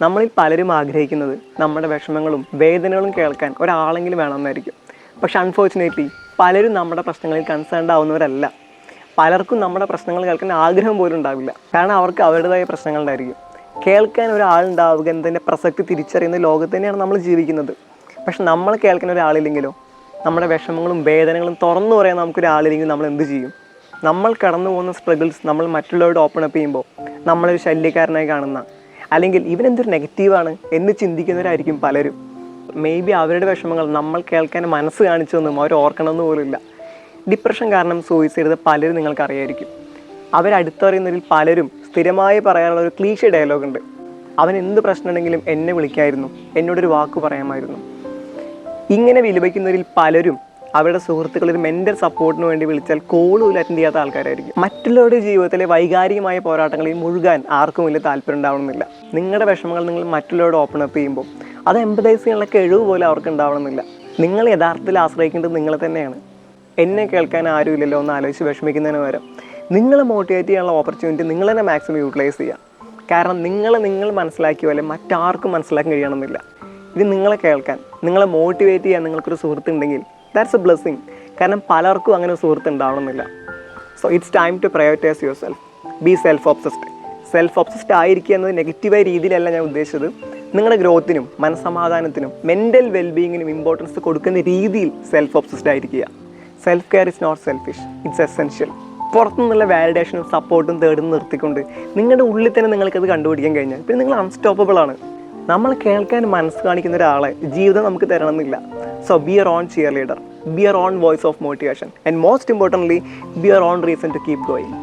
നമ്മളിൽ പലരും ആഗ്രഹിക്കുന്നത് നമ്മുടെ വിഷമങ്ങളും വേദനകളും കേൾക്കാൻ ഒരാളെങ്കിലും വേണമെന്നായിരിക്കും. പക്ഷെ അൺഫോർച്ചുനേറ്റ്ലി പലരും നമ്മുടെ പ്രശ്നങ്ങളിൽ കൺസേൺഡ് ആവുന്നവരല്ല. പലർക്കും നമ്മുടെ പ്രശ്നങ്ങൾ കേൾക്കാൻ ആഗ്രഹം പോലും ഉണ്ടാവില്ല. കാരണം അവർക്ക് അവരുടേതായ പ്രശ്നങ്ങളുണ്ടായിരിക്കും കേൾക്കാൻ ഒരാളുണ്ടാവുക എന്നതിന്റെ പ്രസക്തി തിരിച്ചറിയുന്ന ലോകത്ത് തന്നെയാണ് നമ്മൾ ജീവിക്കുന്നത്. പക്ഷെ നമ്മൾ കേൾക്കുന്ന ഒരാളില്ലെങ്കിലോ നമ്മുടെ വിഷമങ്ങളും വേദനകളും തുറന്നു പറയാൻ നമുക്കൊരാളില്ലെങ്കിൽ നമ്മൾ എന്ത് ചെയ്യും? നമ്മൾ കടന്നു പോകുന്ന സ്ട്രഗിൾസ് നമ്മൾ മറ്റുള്ളവരോട് ഓപ്പൺ അപ്പ് ചെയ്യുമ്പോൾ നമ്മളൊരു ശല്യക്കാരനായി കാണുന്ന അല്ലെങ്കിൽ ഇവനെന്തൊരു നെഗറ്റീവാണ് എന്ന് ചിന്തിക്കുന്നവരായിരിക്കും പലരും. മേ ബി അവരുടെ വിഷമങ്ങൾ നമ്മൾ കേൾക്കാൻ മനസ്സ് കാണിച്ചൊന്നും അവർ ഓർക്കണമെന്ന് പോലുമില്ല ഡിപ്രഷൻ കാരണം സൂയിസൈഡ് ചെയ്ത പലരും നിങ്ങൾക്കറിയായിരിക്കും അറിയായിരിക്കും. അവരടുത്തറിയുന്നവരിൽ പലരും സ്ഥിരമായി പറയാനുള്ള ഒരു ക്ലീഷ ഡയലോഗ് ഉണ്ട്. അവൻ എന്ത് പ്രശ്നമുണ്ടെങ്കിലും എന്നെ വിളിക്കായിരുന്നു. എന്നോടൊരു വാക്ക് പറയാമായിരുന്നു. ഇങ്ങനെ വിലപിക്കുന്നവരിൽ പലരും അവരുടെ സുഹൃത്തുക്കൾ ഒരു മെന്റൽ സപ്പോർട്ടിന് വേണ്ടി വിളിച്ചാൽ കോൾ പോലും അറ്റൻഡ് ചെയ്യാത്ത ആൾക്കാരായിരിക്കും. മറ്റുള്ളവരുടെ ജീവിതത്തിലെ വൈകാരികമായ പോരാട്ടങ്ങളിൽ മുഴുകാൻ ആർക്കും വലിയ താല്പര്യം ഉണ്ടാവണമെന്നില്ല. നിങ്ങളുടെ വിഷമങ്ങൾ നിങ്ങൾ മറ്റുള്ളവരോട് ഓപ്പൺ അപ്പ് ചെയ്യുമ്പോൾ അത് എമ്പതൈസ് ചെയ്യാനുള്ള കഴിവ് പോലും അവർക്ക് ഉണ്ടാവണമെന്നില്ല. നിങ്ങൾ യഥാർത്ഥത്തിൽ ആശ്രയിക്കേണ്ടത് നിങ്ങളെ തന്നെയാണ്. എന്നെ കേൾക്കാൻ ആരുമില്ലല്ലോ എന്ന് ആലോചിച്ച് വിഷമിക്കുന്നതിന് പകരം നിങ്ങളെ മോട്ടിവേറ്റ് ചെയ്യാനുള്ള ഓപ്പർച്യൂണിറ്റി നിങ്ങൾ തന്നെ മാക്സിമം യൂട്ടിലൈസ് ചെയ്യുക. കാരണം നിങ്ങളെ നിങ്ങൾ മനസ്സിലാക്കിയ പോലെ മറ്റാർക്കും മനസ്സിലാക്കാൻ കഴിയണമെന്നില്ല. ഇത് നിങ്ങളെ കേൾക്കാൻ നിങ്ങളെ മോട്ടിവേറ്റ് ചെയ്യാൻ നിങ്ങൾക്കൊരു സുഹൃത്ത് ഉണ്ടെങ്കിൽ ദാറ്റ്സ് എ ബ്ലെസ്സിങ് കാരണം പലർക്കും അങ്ങനെ സുഹൃത്ത് ഉണ്ടാവണമെന്നില്ല. So it's time to prioritise yourself be self obsessed self obsessed ആയിരിക്കുക എന്നത് നെഗറ്റീവായ രീതിയിലല്ല ഞാൻ ഉദ്ദേശിച്ചത്. നിങ്ങളുടെ ഗ്രോത്തിനും മനസ്സമാധാനത്തിനും മെന്റൽ വെൽബീയിങ്ങിനും ഇമ്പോർട്ടൻസ് കൊടുക്കുന്ന രീതിയിൽ സെൽഫ് ഒബ്സസ്ഡ് ആയിരിക്കുക. Self care is not selfish it's essential പുറത്തുനിന്നുള്ള വാലിഡേഷനും സപ്പോർട്ടും തേടും നിർത്തിക്കൊണ്ട് നിങ്ങളുടെ ഉള്ളിൽ തന്നെ നിങ്ങൾക്കത് കണ്ടുപിടിക്കാൻ കഴിഞ്ഞാൽ പിന്നെ നിങ്ങൾ അൺസ്റ്റോപ്പബിൾ ആണ്. നമ്മൾ കേൾക്കാൻ മനസ്സ് കാണിക്കുന്ന ഒരാളെ ജീവിതം നമുക്ക് തരണമെന്നില്ല. So be your own cheerleader be your own voice of motivation and most importantly be your own reason to keep going